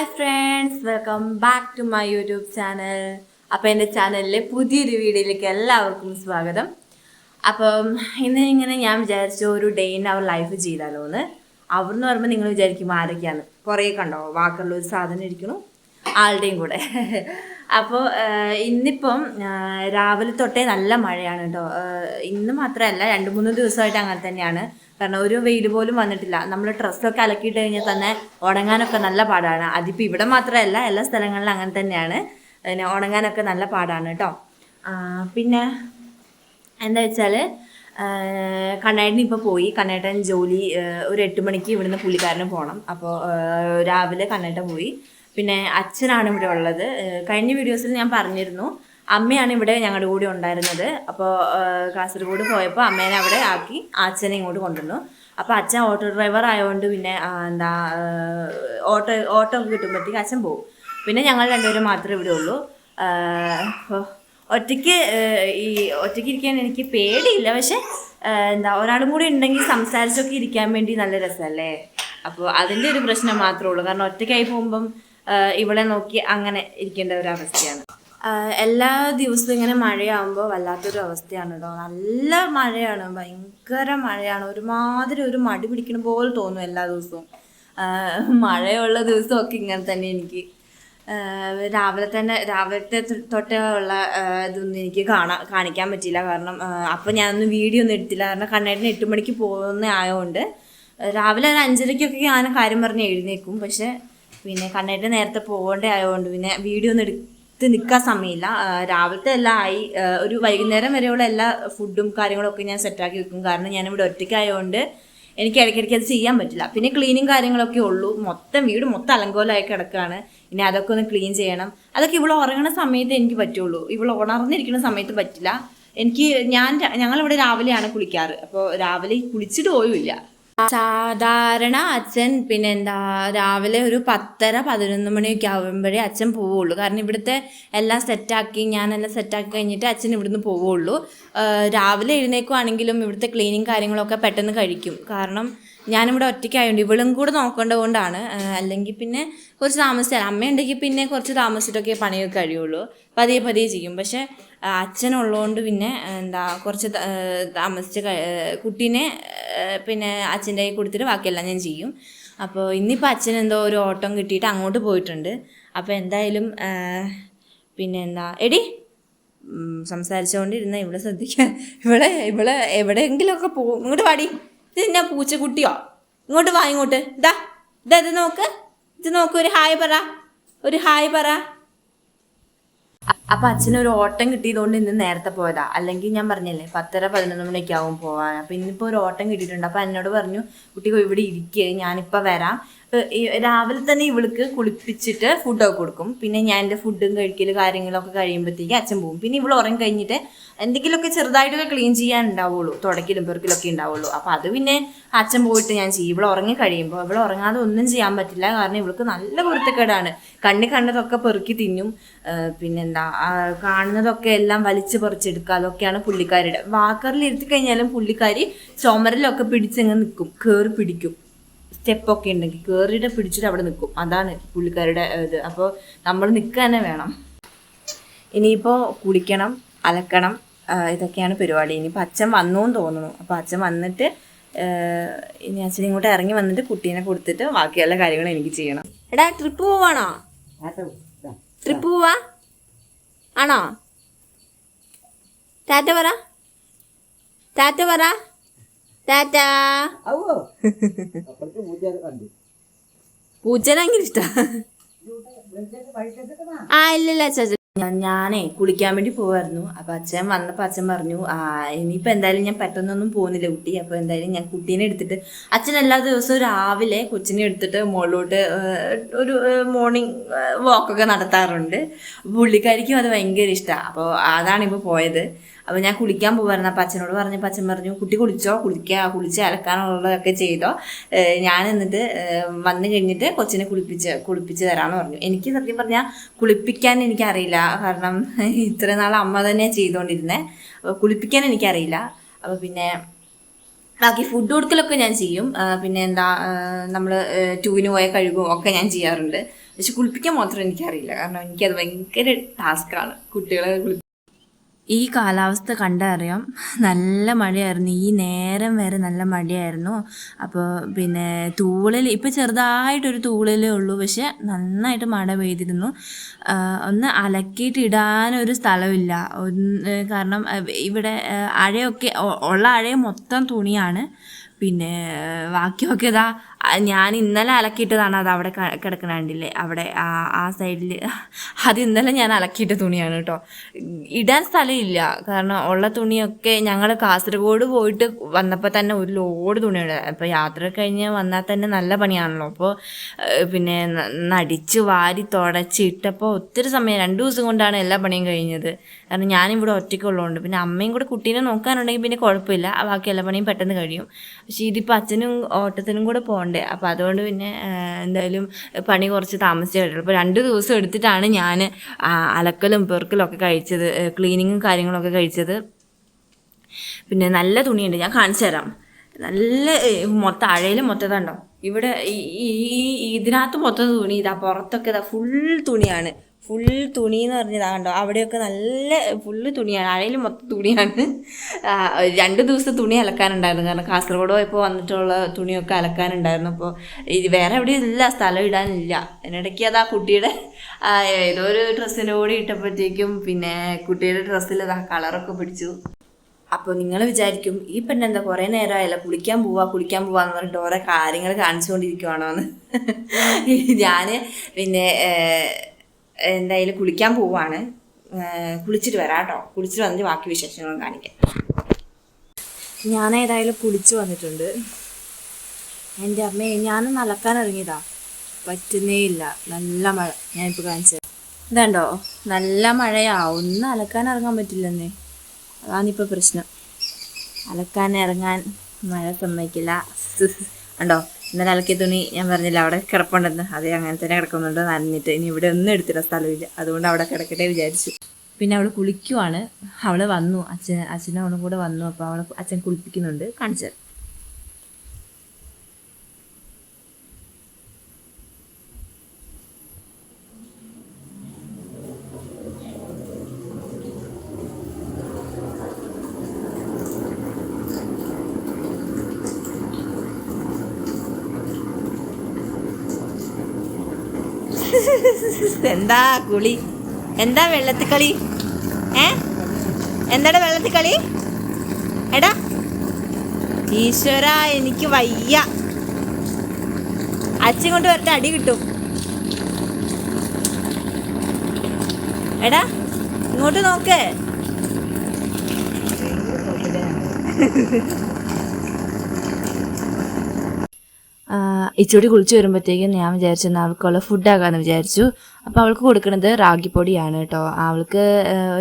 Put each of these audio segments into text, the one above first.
Hi friends welcome back to my YouTube channel അപ്പോൾ എന്റെ ചാനലിലെ പുതിയൊരു വീഡിയോയിലേക്ക് എല്ലാവർക്കും സ്വാഗതം. അപ്പം ഇന്ന് ഇങ്ങനെ ഞാൻ വിചാരിച്ചു ഒരു ഡേ ഇൻ അവർ ലൈഫ് ചെയ്താലോ എന്ന് അവർ എന്ന് പറയുമ്പോൾ നിങ്ങൾ വിചാരിക്കും ആരൊക്കെയാണ്? കുറേ കണ്ടോ? വാക്കുള്ള ഒരു സാധനം ഇരിക്കണു ആളുടെയും കൂടെ. അപ്പോൾ ഇന്നിപ്പം രാവിലെ തൊട്ടേ നല്ല മഴയാണ് കേട്ടോ ഇന്ന് മാത്രമല്ല രണ്ട് മൂന്ന് ദിവസമായിട്ട് അങ്ങനെ തന്നെയാണ്. കാരണം ഒരു വെയിൽ പോലും വന്നിട്ടില്ല. നമ്മൾ ഡ്രസ്സൊക്കെ അലക്കിയിട്ട് കഴിഞ്ഞാൽ തന്നെ ഉണങ്ങാനൊക്കെ നല്ല പാടാണ്. അതിപ്പോൾ ഇവിടെ മാത്രമല്ല എല്ലാ സ്ഥലങ്ങളിലും അങ്ങനെ തന്നെയാണ്. പിന്നെ ഉണങ്ങാനൊക്കെ നല്ല പാടാണ് കേട്ടോ പിന്നെ എന്താ വെച്ചാൽ കണ്ണേട്ടൻ ഇപ്പോൾ പോയി. കണ്ണേട്ടൻ ജോലി ഒരു എട്ട് മണിക്ക് ഇവിടുന്ന് പുള്ളിക്കാരന് പോകണം അപ്പോൾ രാവിലെ കണ്ണേട്ടൻ പോയി. പിന്നെ അച്ഛനാണ് ഇവിടെ ഉള്ളത്. കഴിഞ്ഞ വീഡിയോസിൽ ഞാൻ പറഞ്ഞിരുന്നു. അമ്മയാണ് ഇവിടെ ഞങ്ങളുടെ കൂടെ ഉണ്ടായിരുന്നത്. അപ്പോൾ കാസർഗോഡ് പോയപ്പോൾ അമ്മേനെ അവിടെ ആക്കി അച്ഛനെ ഇങ്ങോട്ട് കൊണ്ടുവന്നു. അപ്പോൾ അച്ഛൻ ഓട്ടോ ഡ്രൈവർ ആയതുകൊണ്ട് പിന്നെ എന്താ ഓട്ടോ ഓട്ടോ ഒക്കെ കിട്ടുമ്പോഴത്തേക്ക് അച്ഛൻ പോകും പിന്നെ ഞങ്ങൾ രണ്ടുപേരും മാത്രമേ ഇവിടെ ഉള്ളൂ. ഒറ്റയ്ക്ക് ഈ ഒറ്റയ്ക്ക് ഇരിക്കാൻ എനിക്ക് പേടിയില്ല. പക്ഷെ എന്താ ഒരാളും കൂടി ഉണ്ടെങ്കിൽ സംസാരിച്ചൊക്കെ ഇരിക്കാൻ വേണ്ടി നല്ല രസമല്ലേ? അപ്പോൾ അതിന്റെ ഒരു പ്രശ്നം മാത്രമേ ഉള്ളൂ. കാരണം ഒറ്റയ്ക്കായി പോകുമ്പം ഇവളെ നോക്കി അങ്ങനെ ഇരിക്കേണ്ട ഒരു അവസ്ഥയാണ്. എല്ലാ ദിവസവും ഇങ്ങനെ മഴയാകുമ്പോൾ വല്ലാത്തൊരു അവസ്ഥയാണ് കേട്ടോ നല്ല മഴയാണ് ഭയങ്കര മഴയാണ്. ഒരുമാതിരി ഒരു മടി പിടിക്കണ പോലെ തോന്നും എല്ലാ ദിവസവും. മഴയുള്ള ദിവസമൊക്കെ ഇങ്ങനെ തന്നെ എനിക്ക്. രാവിലെ തന്നെ രാവിലത്തെ തൊട്ടേ ഉള്ള ഇതൊന്നും എനിക്ക് കാണാൻ കാണിക്കാൻ പറ്റിയില്ല. കാരണം അപ്പം ഞാനൊന്നും വീഡിയോ ഒന്നും എടുത്തില്ല. കാരണം കണ്ണേട്ടിന് എട്ട് മണിക്ക് പോകുന്ന ആയതുകൊണ്ട് രാവിലെ ഒരു അഞ്ചരയ്ക്കൊക്കെ ഞാൻ കാര്യം പറഞ്ഞ് എഴുന്നേക്കും പക്ഷെ പിന്നെ കണ്ണേട്ട് നേരത്തെ പോകേണ്ട ആയതുകൊണ്ട് പിന്നെ വീഡിയോ ഒന്നും എടുത്ത് നിൽക്കാൻ സമയമില്ല. രാവിലത്തെ എല്ലാം ആയി. ഒരു വൈകുന്നേരം വരെയുള്ള എല്ലാ ഫുഡും കാര്യങ്ങളൊക്കെ ഞാൻ സെറ്റാക്കി വെക്കും. കാരണം ഞാനിവിടെ ഒറ്റയ്ക്കായതുകൊണ്ട് എനിക്ക് ഇടയ്ക്കിടയ്ക്ക് അത് ചെയ്യാൻ പറ്റില്ല. പിന്നെ ക്ലീനിങ് കാര്യങ്ങളൊക്കെ ഉള്ളൂ. മൊത്തം വീട് മൊത്തം അലങ്കോലമായി കിടക്കുകയാണ് ഇനി അതൊക്കെ ഒന്ന് ക്ലീൻ ചെയ്യണം. അതൊക്കെ ഇവിടെ ഉറങ്ങുന്ന സമയത്ത് എനിക്ക് പറ്റുള്ളൂ. ഇവിടെ ഉണർന്നിരിക്കുന്ന സമയത്ത് പറ്റില്ല. എനിക്ക് ഞാൻ ഞങ്ങളിവിടെ രാവിലെയാണ് കുളിക്കാറ്. അപ്പോൾ രാവിലെ കുളിച്ചിട്ട് പോലുമില്ല സാധാരണ അച്ഛൻ പിന്നെ എന്താ രാവിലെ ഒരു പത്തര പതിനൊന്ന് മണിയൊക്കെ ആകുമ്പോഴേ അച്ഛൻ പോവുള്ളൂ. കാരണം ഇവിടുത്തെ എല്ലാം സെറ്റാക്കി ഞാനെല്ലാം സെറ്റാക്കി കഴിഞ്ഞിട്ട് അച്ഛൻ ഇവിടുന്ന് പോവുള്ളൂ. രാവിലെ എഴുന്നേക്കുവാണെങ്കിലും ഇവിടുത്തെ ക്ലീനിങ് കാര്യങ്ങളൊക്കെ പെട്ടെന്ന് കഴിക്കും. കാരണം ഞാനിവിടെ ഒറ്റയ്ക്കായതുകൊണ്ട് ഇവളും കൂടെ കൊണ്ടാണ് അല്ലെങ്കിൽ പിന്നെ കുറച്ച് താമസിച്ചാൽ അമ്മയുണ്ടെങ്കിൽ പിന്നെ കുറച്ച് താമസിച്ചിട്ടൊക്കെ പണിയൊക്കെ കഴിയുള്ളൂ. പതിയെ പതിയെ ചെയ്യും. പക്ഷേ അച്ഛനുള്ളതുകൊണ്ട് പിന്നെ എന്താ കുറച്ച് താമസിച്ച് കുട്ടീനെ പിന്നെ അച്ഛന്റെ കയ്യിൽ കൊടുത്തിട്ട് ബാക്കിയെല്ലാം ഞാൻ ചെയ്യും. അപ്പോൾ ഇന്നിപ്പോൾ അച്ഛൻ എന്തോ ഒരു ഓട്ടം കിട്ടിയിട്ട് അങ്ങോട്ട് പോയിട്ടുണ്ട്. അപ്പോൾ എന്തായാലും പിന്നെ എന്താ എടി സംസാരിച്ചുകൊണ്ടിരുന്ന ഇവിടെ ശ്രദ്ധിക്കാൻ ഇവിടെ ഇവിടെ എവിടെയെങ്കിലുമൊക്കെ പോകും. ഇങ്ങോട്ട് പാടി ഇത് എന്നാ പൂച്ചക്കുട്ടിയോ? ഇങ്ങോട്ട് വാ ഇങ്ങോട്ട്. ഇതാ ഇതാ ഇത് നോക്ക്. ഇത് നോക്ക് ഒരു ഹായ് പറ. ഒരു ഹായ് പറ. അപ്പൊ അച്ഛനൊരു ഓട്ടം കിട്ടിയതുകൊണ്ട് ഇന്ന് നേരത്തെ പോയതാ. അല്ലെങ്കിൽ ഞാൻ പറഞ്ഞല്ലേ പത്തര പതിനൊന്ന് മണിയൊക്കെ ആവും പോവാൻ. അപ്പൊ ഇന്നിപ്പോ ഒരു ഓട്ടം കിട്ടിയിട്ടുണ്ട്. അപ്പൊ എന്നോട് പറഞ്ഞു കുട്ടി ഇവിടെ ഇരിക്കുക ഞാനിപ്പോ വരാം. രാവിലെ തന്നെ ഇവൾക്ക് കുളിപ്പിച്ചിട്ട് ഫുഡൊക്കെ കൊടുക്കും. പിന്നെ ഞാൻ എന്റെ ഫുഡും കഴിക്കൽ കാര്യങ്ങളൊക്കെ കഴിയുമ്പോഴത്തേക്ക് അച്ഛൻ പോകും പിന്നെ ഇവൾ ഉറങ്ങി കഴിഞ്ഞിട്ട് എന്തെങ്കിലുമൊക്കെ ചെറുതായിട്ടൊക്കെ ക്ലീൻ ചെയ്യാൻ ഉണ്ടാവുള്ളൂ. തുടക്കിലും പെറുക്കിലൊക്കെ ഉണ്ടാവുള്ളൂ. അപ്പോൾ അത് പിന്നെ അച്ഛൻ പോയിട്ട് ഞാൻ ചെയ്യും. ഇവിടെ ഉറങ്ങി കഴിയുമ്പോൾ ഇവിടെ ഉറങ്ങാതെ ഒന്നും ചെയ്യാൻ പറ്റില്ല. കാരണം ഇവൾക്ക് നല്ല പൊരുത്തക്കേടാണ്. കണ്ണി കണ്ടതൊക്കെ പെറുക്കി തിന്നും. പിന്നെന്താ? കാണുന്നതൊക്കെ എല്ലാം വലിച്ചു പറിച്ചെടുക്കുക. അതൊക്കെയാണ് പുള്ളിക്കാരിയുടെ. വാക്കറിൽ ഇരുത്തി കഴിഞ്ഞാലും പുള്ളിക്കാരി ചുമരിലൊക്കെ പിടിച്ചങ്ങ് നിൽക്കും കയറി പിടിക്കും. സ്റ്റെപ്പൊക്കെ ഉണ്ടെങ്കിൽ കയറിയിട്ട് പിടിച്ചിട്ട് അവിടെ നിൽക്കും. അതാണ് പുള്ളിക്കാരുടെ ഇത്. അപ്പോൾ നമ്മൾ നിൽക്കുക തന്നെ വേണം. ഇനിയിപ്പോൾ കുളിക്കണം അലക്കണം ഇതൊക്കെയാണ് പരിപാടി. ഇനിയിപ്പോൾ അച്ഛൻ വന്നു എന്ന് തോന്നുന്നു. അപ്പോൾ അച്ഛൻ വന്നിട്ട് ഇനി അച്ഛൻ ഇങ്ങോട്ട് ഇറങ്ങി വന്നിട്ട് കുട്ടീനെ കൊടുത്തിട്ട് ബാക്കിയുള്ള കാര്യങ്ങൾ എനിക്ക് ചെയ്യണം. എടാ ട്രിപ്പ് പോവാണോ? ട്രിപ്പ് പോവാ? ആണോ? ടാറ്റ പറ. ടാറ്റ പറ. ടാറ്റ. പൂച്ചനെ ഭയങ്കര ഇഷ്ടാ. ആ ഇല്ലല്ല അച്ഛാ ഞാനേ കുളിക്കാൻ വേണ്ടി പോവായിരുന്നു. അപ്പൊ അച്ഛൻ വന്നപ്പോ അച്ഛൻ പറഞ്ഞു ആ ഇനിയിപ്പോ എന്തായാലും ഞാൻ പെട്ടെന്നൊന്നും പോകുന്നില്ല കുട്ടി. അപ്പൊ എന്തായാലും ഞാൻ കുട്ടീനെ എടുത്തിട്ട് അച്ഛൻ എല്ലാ ദിവസവും രാവിലെ കൊച്ചിനെ എടുത്തിട്ട് മുകളിലോട്ട് ഒരു മോർണിംഗ് വാക്കൊക്കെ നടത്താറുണ്ട്. പുള്ളിക്കാരിക്കും അത് ഭയങ്കര ഇഷ്ടമാണ് അപ്പോൾ അതാണ് ഇപ്പോൾ പോയത്. അപ്പോൾ ഞാൻ കുളിക്കാൻ പോകുമായിരുന്നു അപ്പം അച്ഛനോട് പറഞ്ഞപ്പോൾ അച്ഛൻ പറഞ്ഞു കുട്ടി കുളിച്ചോ? കുളിക്കുക കുളിച്ച് അലക്കാനുള്ളതൊക്കെ ചെയ്തോ? ഞാൻ എന്നിട്ട് വന്നു കഴിഞ്ഞിട്ട് കൊച്ചിനെ കുളിപ്പിച്ച് കുളിപ്പിച്ച് തരാമെന്ന് പറഞ്ഞു. എനിക്ക് സത്യം പറഞ്ഞാൽ കുളിപ്പിക്കാൻ എനിക്കറിയില്ല. കാരണം ഇത്ര നാൾ അമ്മ തന്നെ ചെയ്തുകൊണ്ടിരുന്നത് അപ്പോൾ കുളിപ്പിക്കാൻ എനിക്കറിയില്ല. അപ്പോൾ പിന്നെ ബാക്കി ഫുഡ് കൊടുക്കലൊക്കെ ഞാൻ ചെയ്യും. പിന്നെ എന്താ നമ്മൾ ടൂവിന് പോയ കഴുകും ഒക്കെ ഞാൻ ചെയ്യാറുണ്ട്. പക്ഷെ കുളിപ്പിക്കാൻ മാത്രം എനിക്കറിയില്ല. കാരണം എനിക്കത് ഭയങ്കര ടാസ്ക്കാണ് കുട്ടികളെ കുളി ഈ കാലാവസ്ഥ കണ്ടറിയാം. നല്ല മഴയായിരുന്നു. ഈ നേരം വരെ നല്ല മഴയായിരുന്നു. അപ്പോൾ പിന്നെ തൂളിൽ ഇപ്പോൾ ചെറുതായിട്ടൊരു തൂളിലേ ഉള്ളൂ. പക്ഷെ നന്നായിട്ട് മഴ പെയ്തിരുന്നു. ഒന്ന് അലക്കിയിട്ട് ഇടാനൊരു സ്ഥലമില്ല. കാരണം ഇവിടെ അഴയൊക്കെ ഉള്ള അഴ മൊത്തം തുണിയാണ്. പിന്നെ ബാക്കിയൊക്കെ ഇതാ ഞാൻ ഇന്നലെ അലക്കിയിട്ടതാണ് അത് അവിടെ കിടക്കണ കണ്ടില്ലേ? അവിടെ ആ സൈഡിൽ അത് ഇന്നലെ ഞാൻ അലക്കിയിട്ട തുണിയാണ് കേട്ടോ. ഇടാൻ സ്ഥലമില്ല. കാരണം ഉള്ള തുണിയൊക്കെ ഞങ്ങൾ കാസർഗോഡ് പോയിട്ട് വന്നപ്പോൾ തന്നെ ഒരു ലോഡ് തുണിയുണ്ട് അപ്പോൾ യാത്ര കഴിഞ്ഞ് വന്നാൽ തന്നെ നല്ല പണിയാണല്ലോ. അപ്പോൾ പിന്നെ നടിച്ച് വാരി തുടച്ച് ഇട്ടപ്പോൾ ഒത്തിരി സമയം രണ്ട് ദിവസം കൊണ്ടാണ് എല്ലാ പണിയും കഴിഞ്ഞത്. കാരണം ഞാനിവിടെ ഒറ്റയ്ക്കുള്ളതുകൊണ്ട്. പിന്നെ അമ്മയും കൂടെ കുട്ടീനെ നോക്കാനുണ്ടെങ്കിൽ പിന്നെ കുഴപ്പമില്ല. ബാക്കി എല്ലാ പണിയും പെട്ടെന്ന് കഴിയും. പക്ഷേ ഇതിപ്പോൾ അച്ഛനും ഓട്ടത്തിനും കൂടെ പോകണ്ടേ അപ്പോൾ അതുകൊണ്ട് പിന്നെ എന്തായാലും പണി കുറച്ച് താമസിച്ചേ കഴിയുള്ളൂ അപ്പോൾ രണ്ട് ദിവസം എടുത്തിട്ടാണ് ഞാൻ അലക്കലും പെറുക്കലും ഒക്കെ കഴിച്ചത് ക്ലീനിങ്ങും കാര്യങ്ങളൊക്കെ കഴിച്ചത്. പിന്നെ നല്ല തുണിയുണ്ട്. ഞാൻ കാണിച്ചു തരാം. നല്ല മൊത്തം അഴയിൽ മൊത്തം ഇതാണ്ടോ ഇവിടെ ഈ ഇതിനകത്ത് മൊത്തം തുണി ഇതാ പുറത്തൊക്കെ ഇതാ ഫുൾ തുണിയാണ്. ഫുൾ തുണി എന്ന് പറഞ്ഞതാ കണ്ടോ? അവിടെയൊക്കെ നല്ല ഫുള്ള് തുണിയാണ്. അഴയിൽ മൊത്തം തുണിയാണ്. രണ്ട് ദിവസം തുണി അലക്കാനുണ്ടായിരുന്നു. കാരണം കാസർഗോഡ് പോയപ്പോൾ വന്നിട്ടുള്ള തുണിയൊക്കെ അലക്കാനുണ്ടായിരുന്നു. അപ്പോൾ ഇത് വേറെ എവിടെയും ഇല്ല. സ്ഥലം ഇടാനില്ല. അതിനിടയ്ക്ക് അത് ആ കുട്ടിയുടെ ഏതോ ഒരു ഡ്രസ്സിന്റെ കൂടി ഇട്ടപ്പോഴത്തേക്കും പിന്നെ കുട്ടിയുടെ ഡ്രസ്സിൽ അത് ആ കളറൊക്കെ പിടിച്ചു. അപ്പോൾ നിങ്ങൾ വിചാരിക്കും ഈ പെണ്ണെന്താ കുറേ നേരമായില്ല? കുളിക്കാൻ പോവാ കുളിക്കാൻ പോവാന്ന് പറഞ്ഞിട്ട് ഓരോ കാര്യങ്ങൾ കാണിച്ചുകൊണ്ടിരിക്കുവാണോ എന്ന് ഞാൻ പിന്നെ എന്തായാലും കുളിക്കാൻ പോവാണ്. കുളിച്ചിട്ട് വരാം കേട്ടോ കുളിച്ചിട്ട് വന്നിട്ട് ബാക്കി വിശേഷങ്ങളും കാണിക്കാം. ഞാൻ ഏതായാലും കുളിച്ച് വന്നിട്ടുണ്ട്. എന്റെ അമ്മയെ ഞാൻ നടക്കാൻ ഇറങ്ങിയതാ. പറ്റുന്നേ ഇല്ല. നല്ല മഴ. ഞാനിപ്പോൾ കാണിച്ചത് ഇതാണ്ടോ? നല്ല മഴയാ. ഒന്നും അലക്കാൻ ഇറങ്ങാൻ പറ്റില്ലെന്നേ. അതാണിപ്പോൾ പ്രശ്നം. അലക്കാൻ ഇറങ്ങാൻ മഴ സമ്മതിക്കില്ല. ഉണ്ടോ ഇന്നലെ അലക്കിയ തുണി ഞാൻ പറഞ്ഞില്ല അവിടെ കിടപ്പുണ്ടെന്ന്. അത് അങ്ങനെ തന്നെ കിടക്കുന്നുണ്ട് നനഞ്ഞിട്ട്. ഇനി ഇവിടെ ഒന്നും എടുത്തില്ല സ്ഥലമില്ല. അതുകൊണ്ട് അവിടെ കിടക്കട്ടെ വിചാരിച്ചു. പിന്നെ അവൾ കുളിക്കുവാണ്. അവൾ വന്നു. അച്ഛൻ അച്ഛനും അവളും കൂടെ വന്നു. അപ്പോൾ അവൾ അച്ഛൻ കുളിപ്പിക്കുന്നുണ്ട്. കാണിച്ചത് എന്താ കുളി? എന്താ വെള്ളത്തിൽ കളി ഏ? എന്താടാ വെള്ളത്തിൽ കളി എടാ. ഈശ്വര എനിക്ക് വയ്യ. അച്ഛൻ കൊണ്ട് വരട്ടെ അടി കിട്ടും. എടാ ഇങ്ങോട്ട് നോക്ക്. ഇച്ചൂടി കുളിച്ച് വരുമ്പോഴത്തേക്കും ഞാൻ വിചാരിച്ചു എന്നാൽ അവൾക്കുള്ള ഫുഡാകാന്ന് വിചാരിച്ചു. അപ്പോൾ അവൾക്ക് കൊടുക്കുന്നത് റാഗിപ്പൊടിയാണ് കേട്ടോ. അവൾക്ക്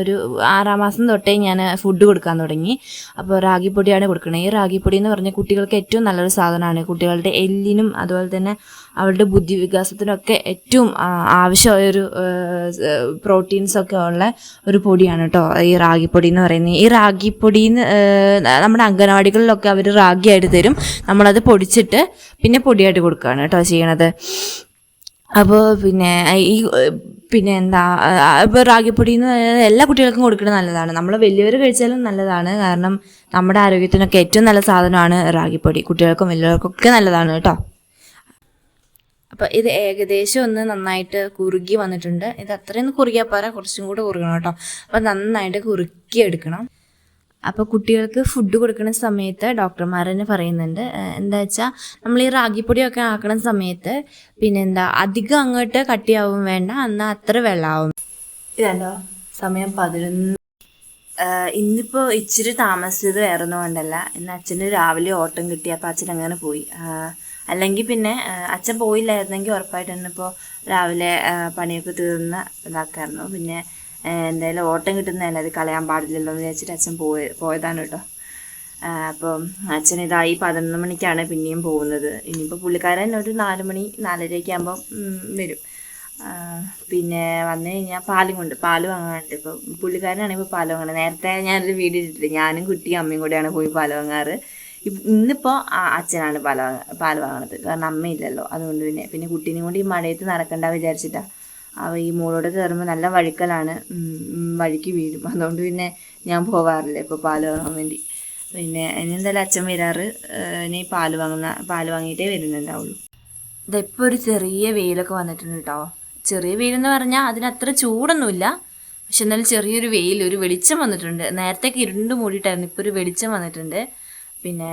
ഒരു ആറാം മാസം തൊട്ടേ ഞാൻ ഫുഡ് കൊടുക്കാൻ തുടങ്ങി. അപ്പോൾ റാഗിപ്പൊടിയാണ് കൊടുക്കുന്നത് ഈ റാഗിപ്പൊടി എന്ന് പറഞ്ഞാൽ കുട്ടികൾക്ക് ഏറ്റവും നല്ലൊരു സാധനമാണ്. കുട്ടികളുടെ എല്ലിനും അതുപോലെ തന്നെ അവളുടെ ബുദ്ധി വികാസത്തിനൊക്കെ ഏറ്റവും ആവശ്യമായ ആവശ്യമായൊരു പ്രോട്ടീൻസ് ഒക്കെ ഉള്ള ഒരു പൊടിയാണ് കേട്ടോ ഈ റാഗിപ്പൊടി എന്ന് പറയുന്നത്. ഈ റാഗിപ്പൊടി നമ്മുടെ അംഗനവാടികളിലൊക്കെ അവർ റാഗിയായിട്ട് തരും. നമ്മളത് പൊടിച്ചിട്ട് പിന്നെ പൊടിയായിട്ട് കൊടുക്കുകയാണ് കേട്ടോ ചെയ്യണത്. അപ്പോൾ പിന്നെ ഈ പിന്നെ എന്താ ഇപ്പോൾ റാഗിപ്പൊടി എന്ന് പറയുന്നത് എല്ലാ കുട്ടികൾക്കും കൊടുക്കുന്നത് നല്ലതാണ്. നമ്മൾ വലിയവർ കഴിച്ചാലും നല്ലതാണ്. കാരണം നമ്മുടെ ആരോഗ്യത്തിനൊക്കെ ഏറ്റവും നല്ല സാധനമാണ് റാഗിപ്പൊടി. കുട്ടികൾക്കും വലിയവർക്കൊക്കെ നല്ലതാണ് കേട്ടോ അപ്പോൾ ഇത് ഏകദേശം ഒന്ന് നന്നായിട്ട് കുറുകി വന്നിട്ടുണ്ട്. ഇത് അത്രയൊന്നും കുറുകിയാൽ പോരാ. കുറച്ചും കൂടെ കുറുകണം കേട്ടോ. അപ്പോൾ നന്നായിട്ട് കുറുക്കി എടുക്കണം അപ്പോൾ കുട്ടികൾക്ക് ഫുഡ് കൊടുക്കുന്ന സമയത്ത് ഡോക്ടർമാർ തന്നെ പറയുന്നുണ്ട്. എന്താ വെച്ചാൽ നമ്മൾ ഈ റാഗിപ്പൊടിയൊക്കെ ആക്കണ സമയത്ത് പിന്നെ എന്താ അധികം അങ്ങോട്ട് കട്ടിയാവും വേണ്ട. എന്നാൽ അത്ര വെള്ളമാവും ഇതുണ്ടോ സമയം പതിനൊന്ന് ഇന്നിപ്പോൾ ഇച്ചിരി താമസിച്ചത് വേറെ ഒന്നും കൊണ്ടല്ല. ഇന്ന് അച്ഛന് രാവിലെ ഓട്ടം കിട്ടി അപ്പോൾ അച്ഛൻ അങ്ങനെ പോയി. അല്ലെങ്കിൽ പിന്നെ അച്ഛൻ പോയില്ലായിരുന്നെങ്കിൽ ഉറപ്പായിട്ട് ഇന്നിപ്പോൾ രാവിലെ പണിയൊക്കെ തീർന്ന് ഇതാക്കായിരുന്നു. പിന്നെ എന്തായാലും ഓട്ടം കിട്ടുന്നതല്ല അത് കളയാൻ പാടില്ലല്ലോ എന്ന് വിചാരിച്ചിട്ട് അച്ഛൻ പോയ പോയതാണ് കേട്ടോ. അപ്പം അച്ഛൻ ഇതായി പതിനൊന്ന് മണിക്കാണ് പിന്നെയും പോകുന്നത്. ഇനിയിപ്പോൾ പുള്ളിക്കാരൻ ഒരു നാല് മണി നാലരയൊക്കെ ആകുമ്പോൾ വരും. പിന്നെ വന്നു കഴിഞ്ഞാൽ പാലും കൊണ്ട് പാൽ വാങ്ങാറുണ്ട്. ഇപ്പോൾ പുള്ളിക്കാരനാണ് ഇപ്പോൾ പാൽ വാങ്ങുന്നത് നേരത്തെ ഞാനൊരു വീഡിയോ ഇട്ടിട്ടില്ല? ഞാനും കുട്ടിയും അമ്മയും കൂടെയാണ് പോയി പാൽ വാങ്ങാറ്. ഇന്നിപ്പോൾ അച്ഛനാണ് പാൽ വാങ്ങ പാൽ വാങ്ങണത്. കാരണം അമ്മയില്ലല്ലോ. അതുകൊണ്ട് പിന്നെ പിന്നെ കുട്ടീനെയും കൂടി ഈ മഴയത്ത് നടക്കണ്ട വിചാരിച്ചിട്ടാണ് അവ ഈ മോളോട് കയറുമ്പോൾ നല്ല വഴുക്കലാണ്. വഴുക്കി വീഴും. അതുകൊണ്ട് പിന്നെ ഞാൻ പോവാറില്ല ഇപ്പോൾ പാൽ വാങ്ങാൻ വേണ്ടി. പിന്നെ ഇനി എന്തായാലും അച്ഛൻ വരാറ്. ഇനി പാൽ വാങ്ങുന്ന പാൽ വാങ്ങിയിട്ടേ വരുന്നുണ്ടാവുള്ളൂ. ഇതിപ്പോൾ ഒരു ചെറിയ വെയിലൊക്കെ വന്നിട്ടുണ്ട് കേട്ടോ ചെറിയ വെയിലെന്ന് പറഞ്ഞാൽ അതിനത്ര ചൂടൊന്നുമില്ല. പക്ഷെ എന്നാലും ചെറിയൊരു വെയിൽ ഒരു വെളിച്ചം വന്നിട്ടുണ്ട്. നേരത്തേക്ക് ഇരുണ്ട് മൂടിയിട്ടായിരുന്നു ഇപ്പോൾ ഒരു വെളിച്ചം വന്നിട്ടുണ്ട്. പിന്നെ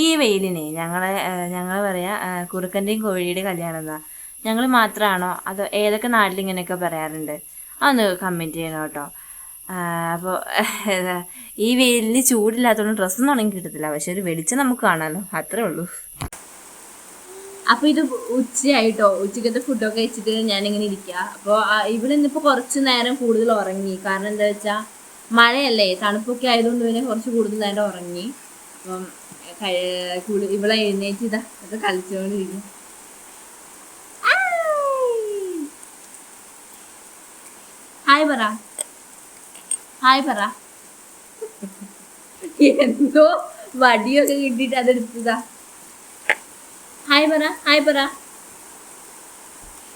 ഈ വെയിലിനെ ഞങ്ങളെ ഞങ്ങൾ പറയാ കുറുക്കന്റെയും കോഴിയുടെയും കല്യാണം എന്നാ? ഞങ്ങൾ മാത്രമാണോ അതോ ഏതൊക്കെ നാട്ടിൽ ഇങ്ങനെയൊക്കെ പറയാറുണ്ട്? അതൊന്ന് കമന്റ് ചെയ്യണം കേട്ടോ. അപ്പോൾ ഈ വെയിലിന് ചൂടില്ലാത്തതുകൊണ്ട് ഡ്രസ്സൊന്നും ഉണങ്ങി കിട്ടത്തില്ല. പക്ഷെ ഒരു വെളിച്ചം നമുക്ക് കാണാമല്ലോ അത്രേ ഉള്ളൂ. അപ്പൊ ഇത് ഉച്ചയായിട്ടോ? ഉച്ചക്കത്തെ ഫുഡൊക്കെ ഞാൻ ഞാനിങ്ങനെ ഇരിക്കുക അപ്പോൾ ഇവിടെ ഇന്നിപ്പോ കുറച്ച് നേരം കൂടുതൽ ഉറങ്ങി. കാരണം എന്താ വെച്ചാ മഴയല്ലേ? തണുപ്പൊക്കെ ആയതുകൊണ്ട് പിന്നെ കുറച്ച് കൂടുതൽ നേരം ഉറങ്ങി. അപ്പം ഇവിടെ എഴുന്നേറ്റ് ഇതാ ഒക്കെ കളിച്ചുകൊണ്ടിരിക്കും ഹായ് പറ. ഹായ് പറ. എന്തോ വടിയൊക്കെ കിട്ടിയിട്ട് അതെടുത്തതാ. ഹായ് പറ ഹായ് പറ.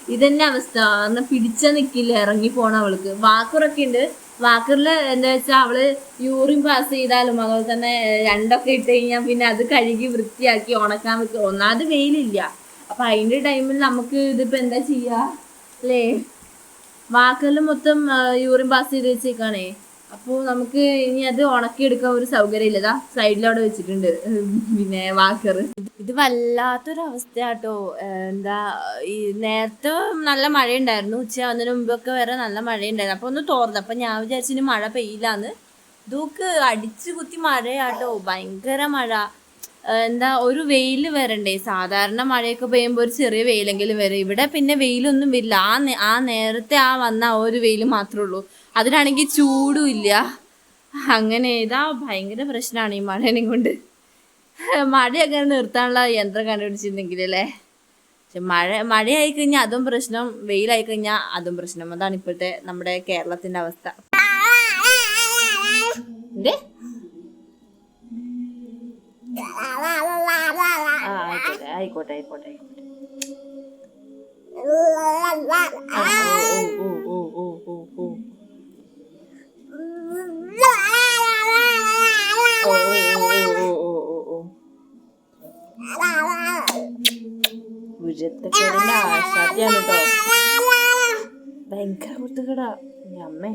ഇതന്നെ അവസ്ഥ. എന്നാ പിടിച്ച നിക്കില്ല ഇറങ്ങി പോണ അവൾക്ക്. വാക്കറൊക്കെ ഉണ്ട് വാക്കറിൽ എന്താ വെച്ചാൽ അവൾ യൂറിൻ പാസ് ചെയ്താലും അതുപോലെ തന്നെ രണ്ടൊക്കെ ഇട്ട് കഴിഞ്ഞാൽ പിന്നെ അത് കഴുകി വൃത്തിയാക്കി ഉണക്കാൻ വെക്കുക ഒന്നാമത് വെയിലില്ല. അപ്പൊ അതിന്റെ ടൈമിൽ നമുക്ക് ഇതിപ്പോ എന്താ ചെയ്യാ? അല്ലേ? വാക്കറിൽ മൊത്തം യൂറിൻ പാസ് ചെയ്ത് വെച്ചേക്കാണേ. അപ്പോൾ നമുക്ക് ഇനി അത് ഉണക്കിയെടുക്കാൻ ഒരു സൗകര്യം ഇല്ലതാ സൈഡിലവിടെ വെച്ചിട്ടുണ്ട്. പിന്നെ വാക്കർ ഇത് വല്ലാത്തൊരു അവസ്ഥയാട്ടോ എന്താ ഈ നേരത്തെ നല്ല മഴയുണ്ടായിരുന്നു. ഉച്ച വന്നതിന് മുമ്പൊക്കെ വരെ നല്ല മഴയുണ്ടായിരുന്നു. അപ്പോൾ ഒന്ന് തോർന്നു. അപ്പം ഞാൻ വിചാരിച്ചു ഇനി മഴ പെയ്യില്ലാന്ന്. ഇതൊക്കെ അടിച്ചു കുത്തി മഴയാട്ടോ. ഭയങ്കര മഴ. എന്താ ഒരു വെയിൽ വരണ്ടേ. സാധാരണ മഴയൊക്കെ പെയ്യുമ്പോൾ ഒരു ചെറിയ വെയിലെങ്കിലും വരും. ഇവിടെ പിന്നെ വെയിലൊന്നും വരില്ല. ആ ആ നേരത്തെ ആ വന്ന ആ ഒരു വെയിൽ മാത്രമേ ഉള്ളൂ. അതിനാണെങ്കിൽ ചൂടും ഇല്ല. അങ്ങനെ ഇതാ ഭയങ്കര പ്രശ്നമാണ് ഈ മഴേനെ കൊണ്ട്. മഴയൊക്കെ നിർത്താനുള്ള യന്ത്രം കണ്ടുപിടിച്ചിരുന്നെങ്കിൽ അല്ലേ? പക്ഷെ മഴ മഴയായി കഴിഞ്ഞാൽ അതും പ്രശ്നം വെയിലായി കഴിഞ്ഞാൽ അതും പ്രശ്നം. അതാണ് ഇപ്പോഴത്തെ നമ്മുടെ കേരളത്തിന്റെ അവസ്ഥ. ആയിക്കോട്ടെ ആയിക്കോട്ടെ ആയിക്കോട്ടെ. ഓ, ഓ, ഓ, ഓ, ഓ, ഓ, ഓ. ഭയങ്കര അമ്മേ.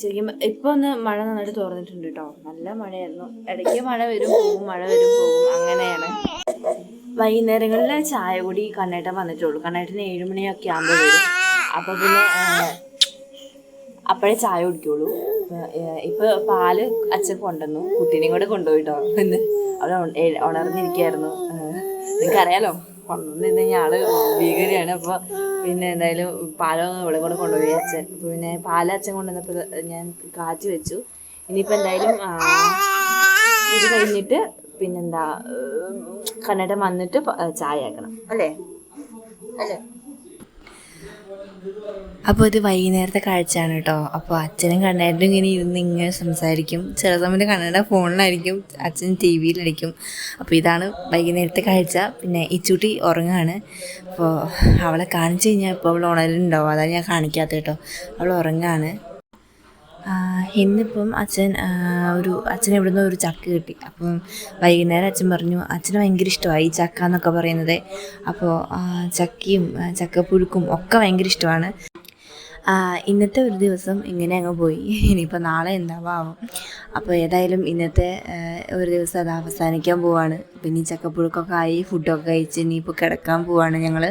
ശരിക്കും ഇപ്പൊ ഒന്ന് മഴ നന്നായിട്ട് തുറന്നിട്ടുണ്ട് കേട്ടോ നല്ല മഴയായിരുന്നു. ഇടയ്ക്ക് മഴ വരും പോകും മഴ വരും പോകും. അങ്ങനെയാണ്. വൈകുന്നേരങ്ങളിൽ ചായ കൂടി കണ്ണേട്ടൻ വന്നിട്ടുള്ളൂ. കണ്ണേട്ടന് ഏഴുമണിയൊക്കെ ആകുമ്പോൾ വരും. അപ്പൊ പിന്നെ അപ്പോഴേ ചായ കുടിക്കുള്ളൂ. ഇപ്പൊ പാൽ അച്ഛൻ കൊണ്ടുവന്നു. കുട്ടീനെയും കൂടെ കൊണ്ടുപോയിട്ടോ. ഇന്ന് അവിടെ ഉണർന്നിരിക്കായിരുന്നു. നിങ്ങൾക്കറിയാലോ കൊണ്ടുവന്നിരുന്ന ആൾ ഭീകരയാണ്. അപ്പൊ പിന്നെ എന്തായാലും പാലൊന്നും ഇവിടെ കൂടെ കൊണ്ടുപോയി അച്ഛൻ. പിന്നെ പാൽ അച്ഛൻ കൊണ്ടുവന്നപ്പോൾ ഞാൻ കാച്ചി വെച്ചു. ഇനിയിപ്പൊ എന്തായാലും ഇത് കഴിഞ്ഞിട്ട് പിന്നെന്താ കന്നഡം വന്നിട്ട് ചായ ആക്കണം. അല്ലേ? അല്ലേ? അപ്പോൾ ഇത് വൈകുന്നേരത്തെ കാഴ്ചയാണ് കേട്ടോ അപ്പോൾ അച്ഛനും കണ്ണേട്ടും ഇങ്ങനെ ഇരുന്ന് ഇങ്ങനെ സംസാരിക്കും. ചില സമയത്ത് കണ്ണേട്ട ഫോണിലായിരിക്കും അച്ഛൻ ടി വിയിലായിരിക്കും അപ്പോൾ ഇതാണ് വൈകുന്നേരത്തെ കാഴ്ച. പിന്നെ ഇച്ചൂട്ടി ഉറങ്ങാണ്. അപ്പോൾ അവളെ കാണിച്ചു കഴിഞ്ഞാൽ ഇപ്പോൾ അവൾ ഉണരുന്നുണ്ടാവും. അതാണ് ഞാൻ കാണിക്കാത്ത കേട്ടോ അവൾ ഉറങ്ങാണ്. ഇന്നിപ്പം അച്ഛൻ ഒരു അച്ഛൻ ഇവിടുന്ന് ഒരു ചക്ക കിട്ടി. അപ്പം വൈകുന്നേരം അച്ഛൻ പറഞ്ഞു അച്ഛന് ഭയങ്കര ഇഷ്ടമായി ഈ ചക്ക എന്നൊക്കെ പറയുന്നത്. അപ്പോൾ ചക്കയും ചക്കപ്പുഴുക്കും ഒക്കെ ഭയങ്കര ഇഷ്ടമാണ്. ഇന്നത്തെ ഒരു ദിവസം ഇങ്ങനെ അങ്ങ് പോയി. ഇനിയിപ്പോൾ നാളെ എന്താവാം അപ്പോൾ ഏതായാലും ഇന്നത്തെ ഒരു ദിവസം അത് അവസാനിക്കാൻ പോവാണ്. പിന്നെ ചക്കപ്പുഴുക്കൊക്കെ ആയി ഫുഡൊക്കെ കഴിച്ച് ഇനിയിപ്പോൾ കിടക്കാൻ പോവാണ് ഞങ്ങൾ